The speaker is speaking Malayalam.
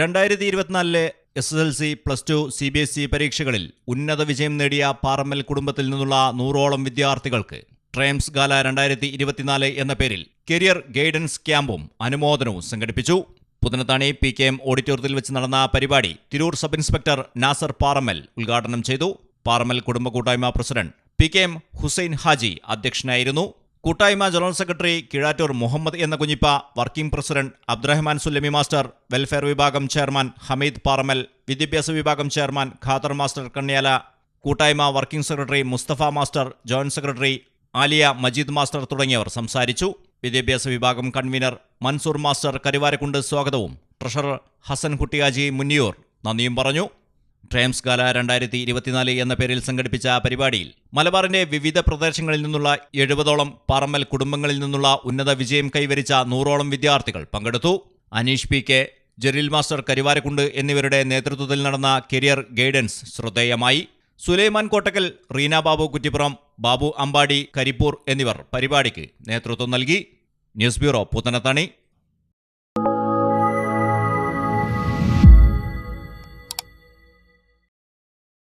രണ്ടായിരത്തി ഇരുപത്തിനാലിലെ S S L C plus two C B S E പരീക്ഷകളിൽ ഉന്നത വിജയം നേടിയ പാറമ്മൽ കുടുംബത്തിൽ നിന്നുള്ള നൂറോളം വിദ്യാർത്ഥികൾക്ക് ട്രെയിംസ് ഗാല രണ്ടായിരത്തി ഇരുപത്തിനാല് എന്ന പേരിൽ കരിയർ ഗൈഡൻസ് ക്യാമ്പും അനുമോദനവും സംഘടിപ്പിച്ചു. പുതനത്താണി പി കെ എം ഓഡിറ്റോറിയത്തിൽ വെച്ച് നടന്ന പരിപാടി തിരൂർ സബ് ഇൻസ്പെക്ടർ നാസർ പാറമ്മൽ ഉദ്ഘാടനം ചെയ്തു. പാറമ്മൽ കുടുംബ കൂട്ടായ്മ president P K M Hussain Haji അധ്യക്ഷനായിരുന്നു. കൂട്ടായ്മ ജനറൽ സെക്രട്ടറി കിഴാറ്റൂർ മുഹമ്മദ് എന്ന Kunhippa working president Abdurahman Sullami master welfare വിഭാഗം ചെയർമാൻ ഹമീദ് പാറമൽ വിദ്യാഭ്യാസ വിഭാഗം ചെയർമാൻ ഖാദർ മാസ്റ്റർ കണ്യാല കൂട്ടായ്മ working secretary Musthafa master joint secretary Aliya Majeed master തുടങ്ങിയവർ സംസാരിച്ചു. വിദ്യാഭ്യാസ വിഭാഗം കൺവീനർ മൻസൂർ മാസ്റ്റർ കരുവാരക്കുണ്ട് സ്വാഗതവും. ട്രഷറർ ഹസൻ കുട്ടിയാജി മുന്നിയൂർ നന്ദിയും പറഞ്ഞു. ട്രേംസ് ഗാല രണ്ടായിരത്തി ഇരുപത്തിനാല് എന്ന പേരിൽ സംഘടിപ്പിച്ച പരിപാടിയിൽ മലബാറിന്റെ വിവിധ പ്രദേശങ്ങളിൽ നിന്നുള്ള എഴുപതോളം പാറമ്മൽ കുടുംബങ്ങളിൽ നിന്നുള്ള ഉന്നത വിജയം കൈവരിച്ച നൂറോളം വിദ്യാർത്ഥികൾ പങ്കെടുത്തു. Aneesh P K Jeril master Karuvarakundu എന്നിവരുടെ നേതൃത്വത്തിൽ നടന്ന കരിയർ ഗൈഡൻസ് ശ്രദ്ധേയമായി. സുലൈമാൻ കോട്ടക്കൽ റീന ബാബു കുറ്റിപ്പുറം ബാബു അമ്പാടി കരിപ്പൂർ എന്നിവർ പരിപാടിക്ക് നേതൃത്വം നൽകി. News bureau Puthanathani.